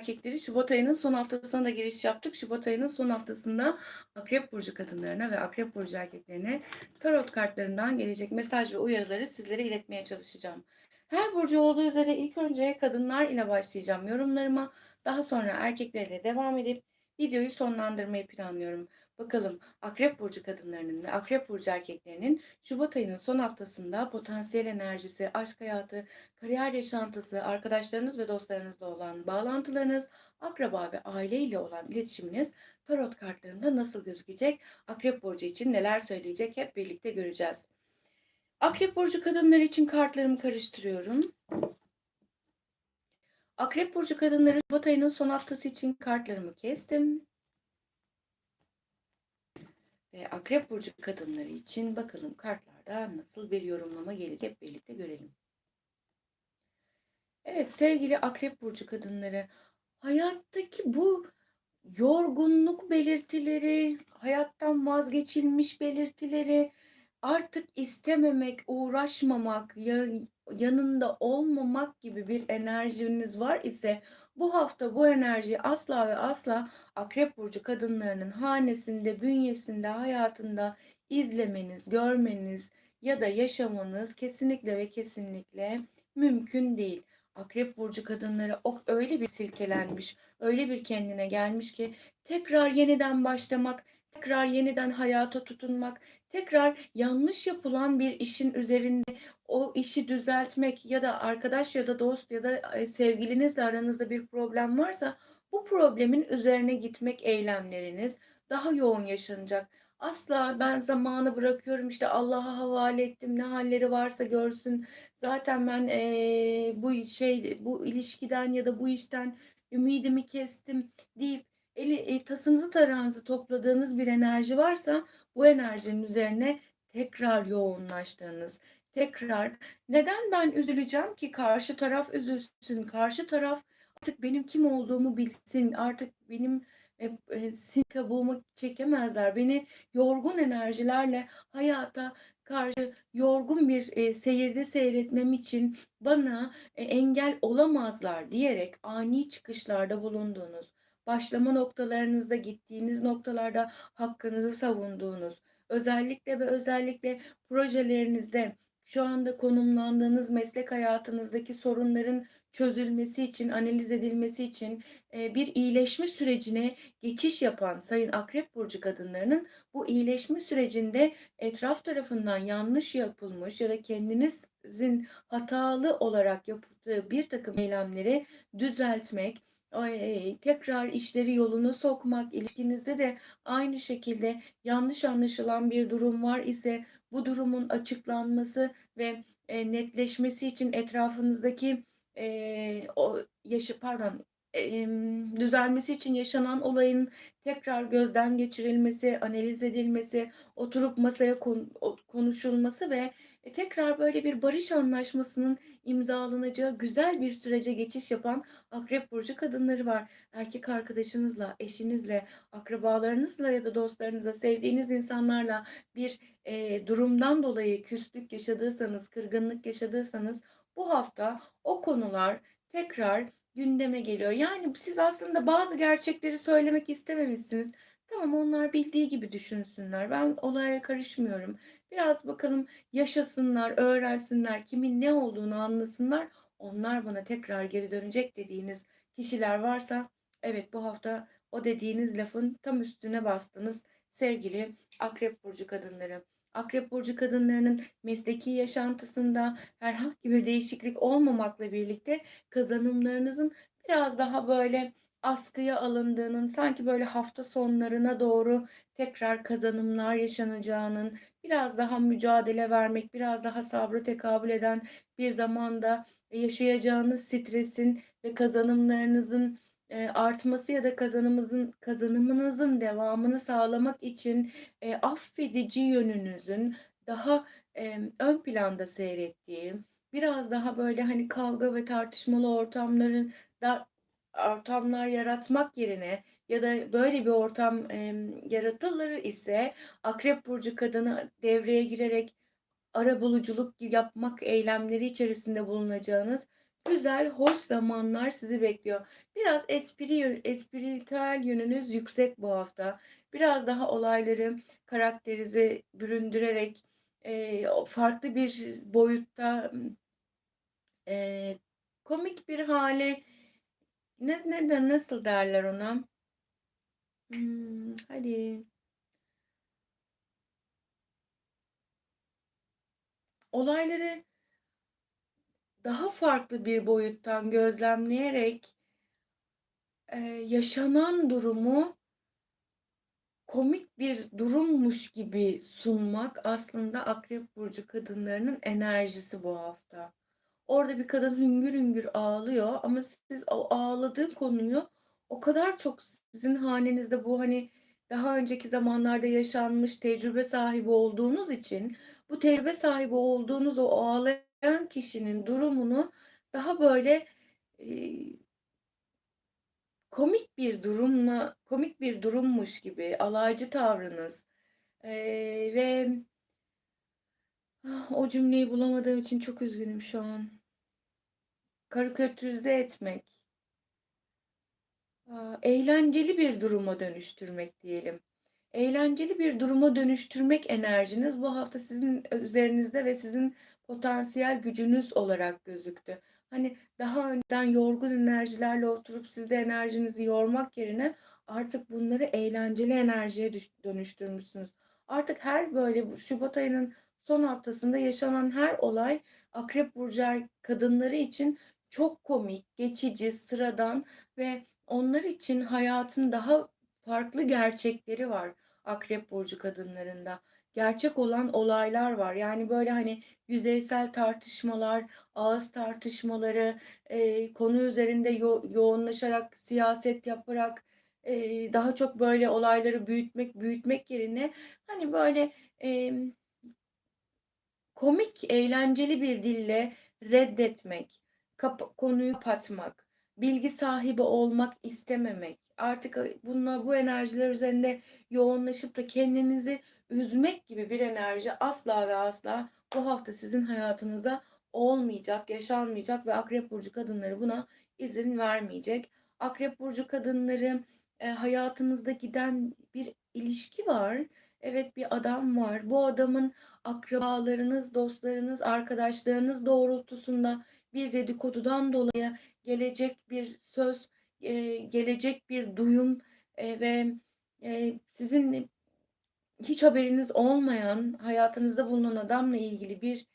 erkekleri Şubat ayının son haftasına da giriş yaptık. Şubat ayının son haftasında Akrep Burcu kadınlarına ve Akrep Burcu erkeklerine tarot kartlarından gelecek mesaj ve uyarıları sizlere iletmeye çalışacağım. Her burcu olduğu üzere ilk önce kadınlar ile başlayacağım yorumlarıma. Daha sonra erkeklerle devam edip videoyu sonlandırmayı planlıyorum. Bakalım Akrep Burcu kadınlarının ve Akrep Burcu erkeklerinin Şubat ayının son haftasında potansiyel enerjisi, aşk hayatı, kariyer yaşantısı, arkadaşlarınız ve dostlarınızla olan bağlantılarınız, akraba ve aile ile olan iletişiminiz tarot kartlarında nasıl gözükecek? Akrep Burcu için neler söyleyecek hep birlikte göreceğiz. Akrep Burcu kadınları için kartlarımı karıştırıyorum. Akrep Burcu kadınları Şubat ayının son haftası için kartlarımı kestim. Ve Akrep Burcu kadınları için bakalım kartlarda nasıl bir yorumlama gelecek hep birlikte görelim. Evet sevgili Akrep Burcu kadınları hayattaki bu yorgunluk belirtileri, hayattan vazgeçilmiş belirtileri, artık istememek, uğraşmamak, ya, yanında olmamak gibi bir enerjiniz var ise bu hafta bu enerjiyi asla ve asla Akrep Burcu kadınlarının hanesinde, bünyesinde, hayatında izlemeniz, görmeniz ya da yaşamanız kesinlikle ve kesinlikle mümkün değil. Akrep burcu kadınları o öyle bir silkelenmiş, öyle bir kendine gelmiş ki tekrar yeniden başlamak, tekrar yeniden hayata tutunmak, tekrar yanlış yapılan bir işin üzerinde o işi düzeltmek ya da arkadaş ya da dost ya da e, sevgilinizle aranızda bir problem varsa bu problemin üzerine gitmek eylemleriniz daha yoğun yaşanacak. Asla ben zamanı bırakıyorum işte Allah'a havale ettim ne halleri varsa görsün. Zaten ben eee, bu şey bu ilişkiden ya da bu işten ümidimi kestim deyip eli e, tasınızı tarağınızı topladığınız bir enerji varsa bu enerjinin üzerine tekrar yoğunlaştığınız, tekrar neden ben üzüleceğim ki karşı taraf üzülsün, karşı taraf artık benim kim olduğumu bilsin, artık benim e, e, sin kabuğumu çekemezler. Beni yorgun enerjilerle hayata karşı yorgun bir e, seyirde seyretmem için bana e, engel olamazlar. diyerek ani çıkışlarda bulunduğunuz, başlama noktalarınızda gittiğiniz noktalarda hakkınızı savunduğunuz, özellikle ve özellikle projelerinizde şu anda konumlandığınız meslek hayatınızdaki sorunların çözülmesi için, analiz edilmesi için e, bir iyileşme sürecine geçiş yapan Sayın Akrep Burcu kadınlarının bu iyileşme sürecinde etraf tarafından yanlış yapılmış ya da kendinizin hatalı olarak yaptığı bir takım eylemleri düzeltmek, Ay, tekrar işleri yoluna sokmak, ilişkinizde de aynı şekilde yanlış anlaşılan bir durum var ise bu durumun açıklanması ve e, netleşmesi için etrafınızdaki e, o yaşı pardon düzelmesi için yaşanan olayın tekrar gözden geçirilmesi, analiz edilmesi, oturup masaya konuşulması ve e, tekrar böyle bir barış anlaşmasının imzalanacağı güzel bir sürece geçiş yapan Akrep burcu kadınları var. Erkek arkadaşınızla, eşinizle, akrabalarınızla ya da dostlarınızla, sevdiğiniz insanlarla bir e, durumdan dolayı küslük yaşadıysanız, kırgınlık yaşadıysanız bu hafta o konular tekrar gündeme geliyor. Yani siz aslında bazı gerçekleri söylemek istememişsiniz. Tamam onlar bildiği gibi düşünsünler. Ben olaya karışmıyorum. Biraz bakalım yaşasınlar, öğrensinler, kimin ne olduğunu anlasınlar. Onlar bana tekrar geri dönecek dediğiniz kişiler varsa evet bu hafta o dediğiniz lafın tam üstüne bastınız sevgili Akrep burcu kadınları. Akrep burcu kadınlarının mesleki yaşantısında herhangi bir değişiklik olmamakla birlikte kazanımlarınızın biraz daha böyle askıya alındığının, sanki böyle hafta sonlarına doğru tekrar kazanımlar yaşanacağının, biraz daha mücadele vermek, biraz daha sabrı tekabül eden bir zamanda yaşayacağınız stresin ve kazanımlarınızın e, artması ya da kazanımızın kazanımınızın devamını sağlamak için e, affedici yönünüzün daha e, ön planda seyrettiği, biraz daha böyle hani kavga ve tartışmalı ortamların da ortamlar yaratmak yerine ya da böyle bir ortam e, yaratılır ise Akrep burcu kadını devreye girerek arabuluculuk yapmak eylemleri içerisinde bulunacağınız Güzel, hoş zamanlar sizi bekliyor. Biraz espri espritüel yönünüz yüksek bu hafta. Biraz daha olayları karakterize büründürerek, o farklı bir boyutta, eee, komik bir hâle ne ne de nasıl derler ona? Imm, hadi. Olayları daha farklı bir boyuttan gözlemleyerek eee, yaşanan durumu komik bir durummuş gibi sunmak aslında Akrep burcu kadınlarının enerjisi bu hafta. Orada bir kadın hüngür hüngür ağlıyor ama siz o ağladığı konuyu o kadar çok sizin hanenizde bu, hani, daha önceki zamanlarda yaşanmış tecrübe sahibi olduğunuz için bu tecrübe sahibi olduğunuz o ağlayan kişinin durumunu daha böyle, eee komik bir durumla komik bir durummuş gibi alaycı tavrınız, eee, ve ah, o cümleyi bulamadığım için çok üzgünüm şu an. Karikatürize etmek. Eğlenceli bir duruma dönüştürmek diyelim. Eğlenceli bir duruma dönüştürmek enerjiniz bu hafta sizin üzerinizde ve sizin potansiyel gücünüz olarak gözüktü. Hani, daha önceden yorgun enerjilerle oturup siz de enerjinizi yormak yerine artık bunları eğlenceli enerjiye dönüştürmüşsünüz. Artık her böyle şubat ayının son haftasında yaşanan her olay Akrep burcu er kadınları için çok komik, geçici, sıradan ve onlar için hayatın daha farklı gerçekleri var Akrep burcu kadınlarında. Gerçek olan olaylar var. Yani, böyle, hani, yüzeysel tartışmalar, ağız tartışmaları, eee, konu üzerinde yo yoğunlaşarak, siyaset yaparak, eee, daha çok böyle olayları büyütmek büyütmek yerine, hani, böyle, emm komik, eğlenceli bir dille reddetmek, kapa konuyu kapatmak, bilgi sahibi olmak istememek, artık, bununla bu enerjiler üzerinde yoğunlaşıp da kendinizi üzmek gibi bir enerji asla ve asla bu hafta sizin hayatınızda olmayacak, yaşanmayacak ve Akrep burcu kadınları buna izin vermeyecek. Akrep burcu kadınları, eee, hayatınızda giden bir ilişki var. Evet, bir adam var. Bu adamın akrabalarınız, dostlarınız, arkadaşlarınız doğrultusunda bir dedikodudan dolayı gelecek bir söz, eee, gelecek bir duyum, eee, ve, eee, sizin hiç haberiniz olmayan, hayatınızda bulunan adamla ilgili bir,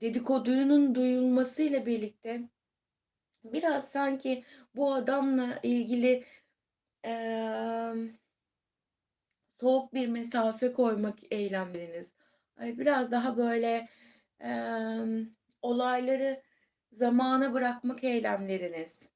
dedikodunun duyulmasıyla birlikte biraz sanki bu adamla ilgili, emm soğuk bir mesafe koymak eylemleriniz, biraz daha böyle, emm, olayları zamana bırakmak eylemleriniz,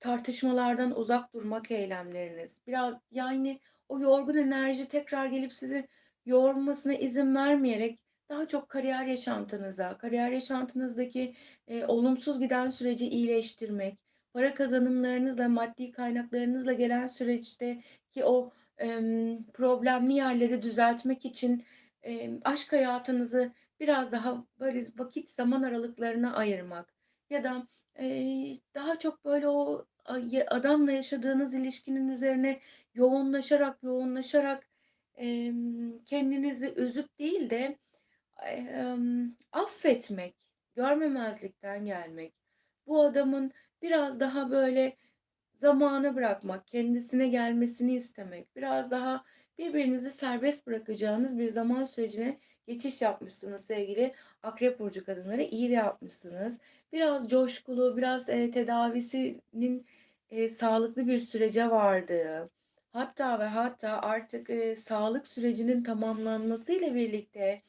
tartışmalardan uzak durmak eylemleriniz, biraz, yani, o yorgun enerji tekrar gelip sizi yormasına izin vermeyerek daha çok kariyer yaşantınıza, kariyer yaşantınızdaki, eee, olumsuz giden süreci iyileştirmek, para kazanımlarınızla, maddi kaynaklarınızla gelen süreçteki o, emm, problemli yerleri düzeltmek için, emm, aşk hayatınızı biraz daha böyle vakit zaman aralıklarına ayırmak ya da, eee, daha çok böyle o adamla yaşadığınız ilişkinin üzerine yoğunlaşarak, yoğunlaşarak, emm, kendinizi üzüp değil de, emm, affetmek, görmemezlikten gelmek, bu adamın biraz daha böyle zamana bırakmak, kendisine gelmesini istemek, biraz daha birbirinizi serbest bırakacağınız bir zaman sürecine geçiş yapmışsınız sevgili Akrep burcu kadınları. İyi de yapmışsınız. Biraz coşkulu, biraz, eee, tedavisinin, eee, sağlıklı bir sürece vardığı, hatta ve hatta artık, eee, sağlık sürecinin tamamlanmasıyla birlikte,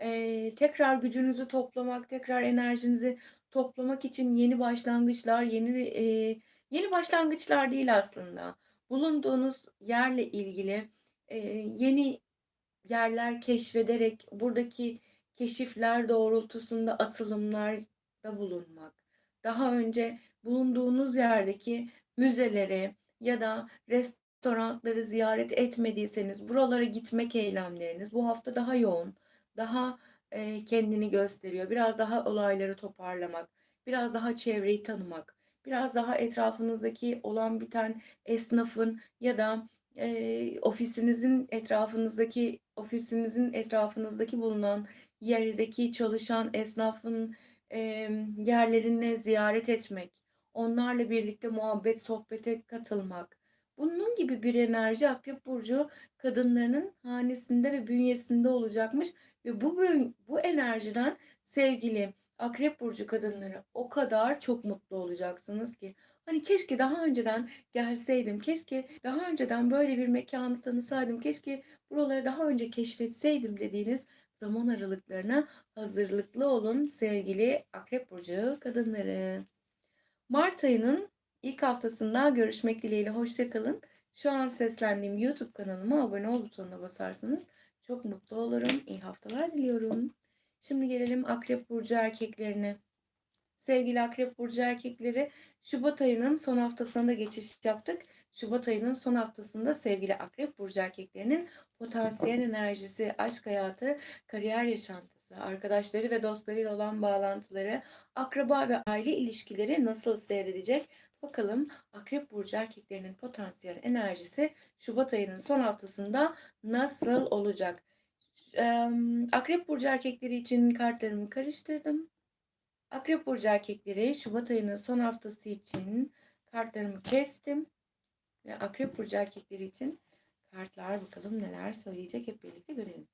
eee, tekrar gücünüzü toplamak, tekrar enerjinizi toplamak için yeni başlangıçlar, yeni, eee, yeni başlangıçlar değil aslında, bulunduğunuz yerle ilgili, eee, yeni yerler keşfederek buradaki keşifler doğrultusunda atılımlarda bulunmak, daha önce bulunduğunuz yerdeki müzeleri ya da restoranları ziyaret etmediyseniz buralara gitmek eylemleriniz bu hafta daha yoğun, daha, eee, kendini gösteriyor. Biraz daha olayları toparlamak, biraz daha çevreyi tanımak, biraz daha etrafınızdaki olan biten esnafın ya da eee, ofisinizin etrafınızdaki ofisinizin etrafınızdaki bulunan yerdeki çalışan esnafın em, yerlerini ziyaret etmek, onlarla birlikte muhabbet, sohbete katılmak. Bunun gibi bir enerji Akrep Burcu kadınlarının hanesinde ve bünyesinde olacakmış ve bu bu enerjiden sevgili Akrep Burcu kadınları o kadar çok mutlu olacaksınız ki. Hani keşke daha önceden gelseydim, keşke daha önceden böyle bir mekanı tanısaydım, keşke buraları daha önce keşfetseydim dediğiniz zaman aralıklarına hazırlıklı olun sevgili Akrep Burcu kadınları. Mart ayının ilk haftasında görüşmek dileğiyle hoşça kalın. Şu an seslendiğim YouTube kanalıma abone ol butonuna basarsanız çok mutlu olurum. İyi haftalar diliyorum. Şimdi gelelim Akrep Burcu erkeklerine. Sevgili Akrep Burcu erkekleri Şubat ayının son haftasına da geçiş yaptık. Şubat ayının son haftasında sevgili Akrep Burcu erkeklerinin potansiyel enerjisi, aşk hayatı, kariyer yaşantısı, arkadaşları ve dostlarıyla olan bağlantıları, akraba ve aile ilişkileri nasıl seyredecek? Bakalım Akrep Burcu erkeklerinin potansiyel enerjisi Şubat ayının son haftasında nasıl olacak? Akrep Burcu erkekleri için kartlarımı karıştırdım. Akrep Burcu erkekleri Şubat ayının son haftası için kartlarımı kestim. Ve Akrep Burcu erkekleri için kartlar bakalım neler söyleyecek hep birlikte görelim.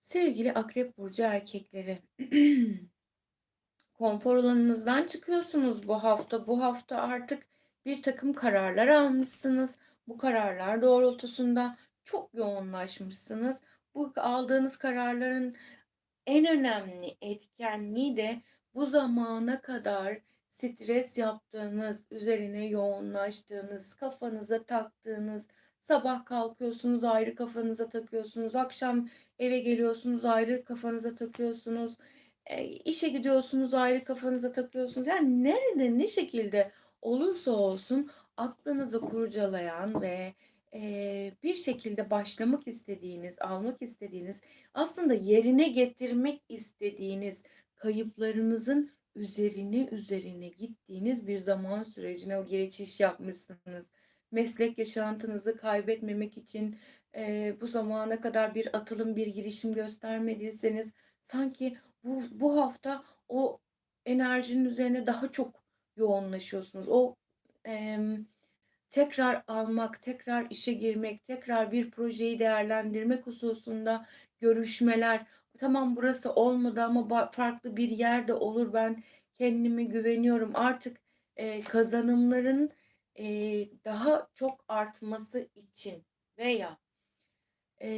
Sevgili Akrep Burcu erkekleri. Konfor alanınızdan çıkıyorsunuz bu hafta. Bu hafta artık bir takım kararlar almışsınız. Bu kararlar doğrultusunda çok yoğunlaşmışsınız. Bu aldığınız kararların en önemli etkenliği de bu zamana kadar stres yaptığınız, üzerine yoğunlaştığınız, kafanıza taktığınız, sabah kalkıyorsunuz ayrı kafanıza takıyorsunuz, akşam eve geliyorsunuz ayrı kafanıza takıyorsunuz, e, işe gidiyorsunuz ayrı kafanıza takıyorsunuz. Yani nerede ne şekilde olursa olsun aklınızı kurcalayan ve e, bir şekilde başlamak istediğiniz, almak istediğiniz, aslında yerine getirmek istediğiniz kayıplarınızın üzerine üzerine gittiğiniz bir zaman sürecine o geçiş yapmışsınız. Meslek yaşantınızı kaybetmemek için e, bu zamana kadar bir atılım, bir girişim göstermediyseniz sanki bu, bu hafta o enerjinin üzerine daha çok yoğunlaşıyorsunuz. O em, tekrar almak, tekrar işe girmek, tekrar bir projeyi değerlendirmek hususunda görüşmeler. Tamam burası olmadı ama farklı bir yerde olur. Ben kendime güveniyorum. Artık e, kazanımların e, daha çok artması için veya e,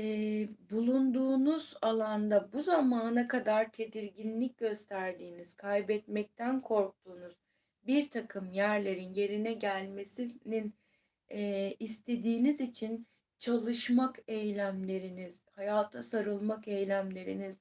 bulunduğunuz alanda bu zamana kadar tedirginlik gösterdiğiniz, kaybetmekten korktuğunuz bir takım yerlerin yerine gelmesinin e, istediğiniz için çalışmak eylemleriniz, hayata sarılmak eylemleriniz,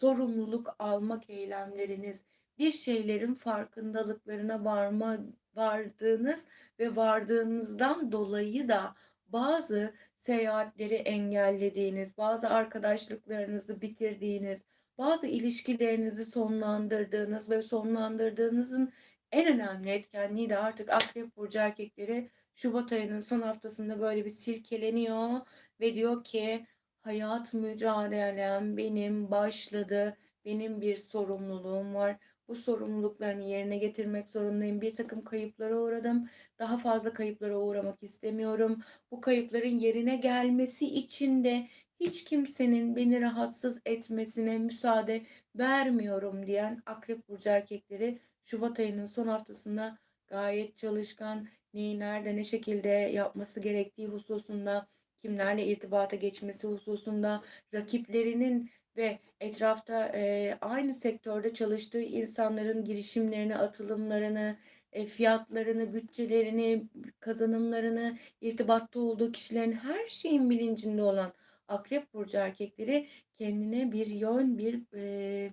sorumluluk almak eylemleriniz, bir şeylerin farkındalıklarına varma vardığınız ve vardığınızdan dolayı da bazı seyahatleri engellediğiniz, bazı arkadaşlıklarınızı bitirdiğiniz, bazı ilişkilerinizi sonlandırdığınız ve sonlandırdığınızın en önemli etkenliği de artık Akrep Burcu erkekleri Şubat ayının son haftasında böyle bir silkeleniyor ve diyor ki hayat mücadelem benim başladı. Benim bir sorumluluğum var. Bu sorumluluklarını yerine getirmek zorundayım. Bir takım kayıplara uğradım. Daha fazla kayıplara uğramak istemiyorum. Bu kayıpların yerine gelmesi için de hiç kimsenin beni rahatsız etmesine müsaade vermiyorum diyen Akrep Burcu erkekleri Şubat ayının son haftasında gayet çalışkan, neyi nerede ne şekilde yapması gerektiği hususunda, kimlerle irtibata geçmesi hususunda, rakiplerinin ve etrafta e, aynı sektörde çalıştığı insanların girişimlerini, atılımlarını, e, fiyatlarını, bütçelerini, kazanımlarını, irtibatta olduğu kişilerin her şeyin bilincinde olan Akrep Burcu erkekleri kendine bir yön, bir e,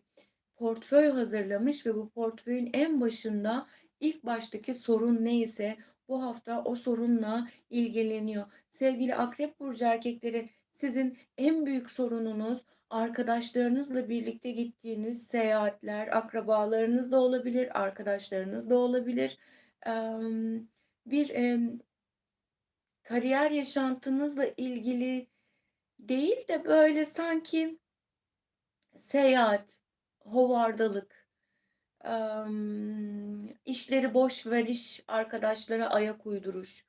portföy hazırlamış ve bu portföyün en başında ilk baştaki sorun neyse bu hafta o sorunla ilgileniyor. Sevgili Akrep Burcu erkekleri sizin en büyük sorununuz arkadaşlarınızla birlikte gittiğiniz seyahatler, akrabalarınız da olabilir, arkadaşlarınız da olabilir. Bir, kariyer yaşantınızla ilgili değil de böyle sanki seyahat, hovardalık, işleri boş veriş, arkadaşlara ayak uyduruş,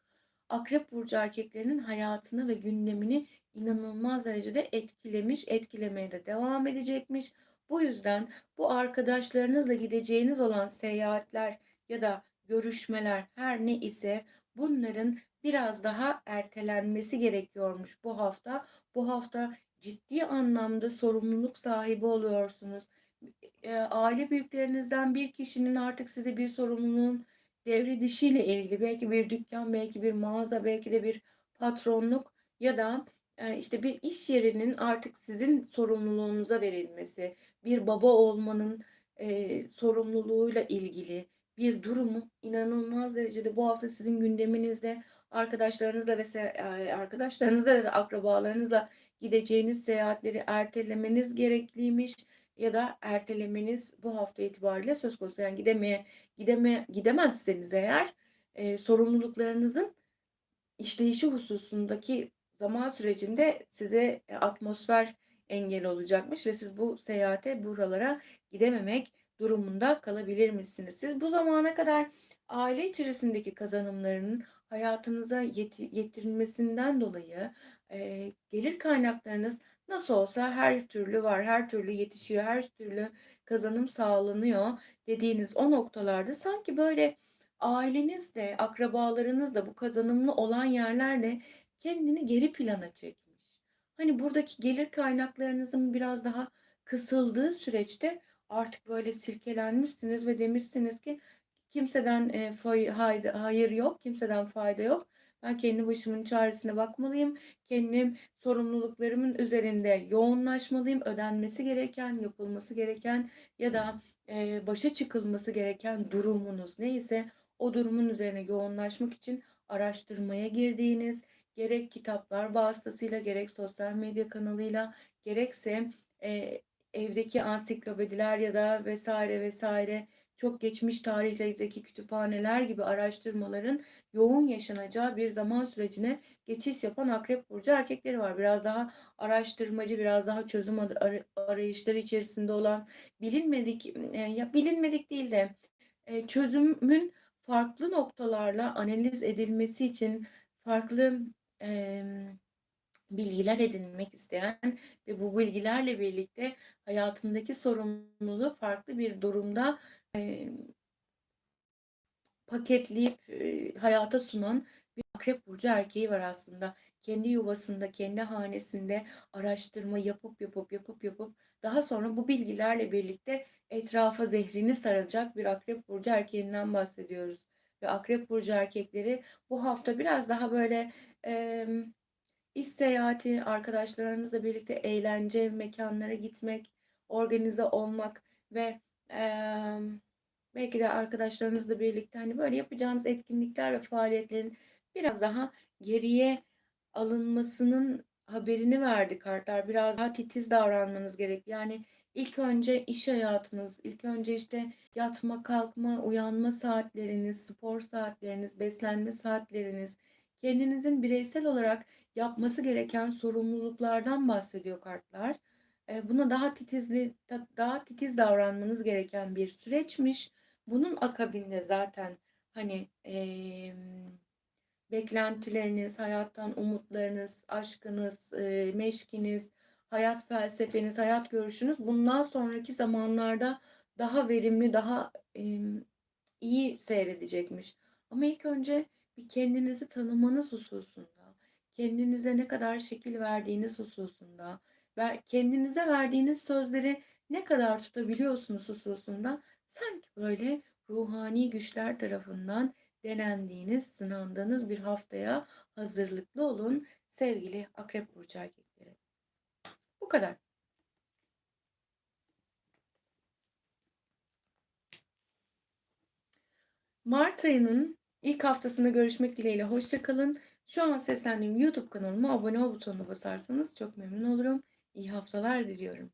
Akrep burcu erkeklerinin hayatını ve gündemini inanılmaz derecede etkilemiş, etkilemeye de devam edecekmiş. Bu yüzden bu arkadaşlarınızla gideceğiniz olan seyahatler ya da görüşmeler her ne ise bunların biraz daha ertelenmesi gerekiyormuş bu hafta. Bu hafta ciddi anlamda sorumluluk sahibi oluyorsunuz. Eee, aile büyüklerinizden bir kişinin artık size bir sorumluluğun devredişiyle ilgili belki bir dükkan, belki bir mağaza, belki de bir patronluk ya da eee, işte bir iş yerinin artık sizin sorumluluğunuza verilmesi, bir baba olmanın eee, sorumluluğuyla ilgili bir durumu inanılmaz derecede bu hafta sizin gündeminizde arkadaşlarınızla ve arkadaşlarınızla da akrabalarınızla gideceğiniz seyahatleri ertelemeniz gerekliymiş ya da ertelemeniz bu hafta itibariyle söz konusu. Yani gidemeye gideme gidemezseniz eğer eee, sorumluluklarınızın işleyişi hususundaki zaman sürecinde size e, atmosfer engel olacakmış ve siz bu seyahate, buralara gidememek durumunda kalabilir misiniz? Siz bu zamana kadar aile içerisindeki kazanımlarının hayatınıza yeti- getirilmesinden dolayı e, gelir kaynaklarınız nasıl olsa her türlü var, her türlü yetişiyor, her türlü kazanım sağlanıyor dediğiniz o noktalarda sanki böyle Ailenizle, akrabalarınızla, bu kazanımlı olan yerlerle kendini geri plana çekmiş. Hani buradaki gelir kaynaklarınızın biraz daha kısıldığı süreçte artık böyle silkelenmişsiniz ve demişsiniz ki kimseden e, fay, hayır yok, kimseden fayda yok. Ben kendi başımın çaresine bakmalıyım. Kendim sorumluluklarımın üzerinde yoğunlaşmalıyım. Ödenmesi gereken, yapılması gereken ya da e, başa çıkılması gereken durumunuz neyse o durumun üzerine yoğunlaşmak için araştırmaya girdiğiniz, gerek kitaplar vasıtasıyla, gerek sosyal medya kanalıyla, gerekse e, evdeki ansiklopediler ya da vesaire vesaire çok geçmiş tarihlerdeki kütüphaneler gibi araştırmaların yoğun yaşanacağı bir zaman sürecine geçiş yapan Akrep Burcu erkekleri var. Biraz daha araştırmacı, biraz daha çözüm ar- arayışları içerisinde olan bilinmedik, e, ya bilinmedik değil de e, çözümün farklı noktalarla analiz edilmesi için farklı em, bilgiler edinmek isteyen ve bu bilgilerle birlikte hayatındaki sorumluluğu farklı bir durumda em, paketleyip e, hayata sunan bir akrep burcu erkeği var aslında. Kendi yuvasında, kendi hanesinde araştırma yapıp yapıp yapıp yapıp daha sonra bu bilgilerle birlikte etrafa zehrini saracak bir akrep burcu erkeğinden bahsediyoruz. Ve akrep burcu erkekleri bu hafta biraz daha böyle em, iş seyahati, arkadaşlarınızla birlikte eğlence mekanlara gitmek, organize olmak ve em, belki de arkadaşlarınızla birlikte hani böyle yapacağınız etkinlikler ve faaliyetlerin biraz daha geriye alınmasının haberini verdi kartlar. Biraz daha titiz davranmanız gerek. Yani ilk önce iş hayatınız, ilk önce işte yatma, kalkma, uyanma saatleriniz, spor saatleriniz, beslenme saatleriniz, kendinizin bireysel olarak yapması gereken sorumluluklardan bahsediyor kartlar. Buna daha titizli, da- daha titiz davranmanız gereken bir süreçmiş. Bunun akabinde zaten hani em, beklentileriniz, hayattan umutlarınız, aşkınız, e, meşkiniz, hayat felsefeniz, hayat görüşünüz bundan sonraki zamanlarda daha verimli, daha em, iyi seyredecekmiş. Ama ilk önce bir kendinizi tanımanız hususunda, kendinize ne kadar şekil verdiğiniz hususunda, kendinize verdiğiniz sözleri ne kadar tutabiliyorsunuz hususunda sanki böyle ruhani güçler tarafından denendiğiniz, sınandığınız bir haftaya hazırlıklı olun sevgili Akrep Burcu erkekleri. Bu kadar. Mart ayının ilk haftasında görüşmek dileğiyle hoşça kalın. Şu an seslendiğim YouTube kanalıma abone ol butonuna basarsanız çok memnun olurum. İyi haftalar diliyorum.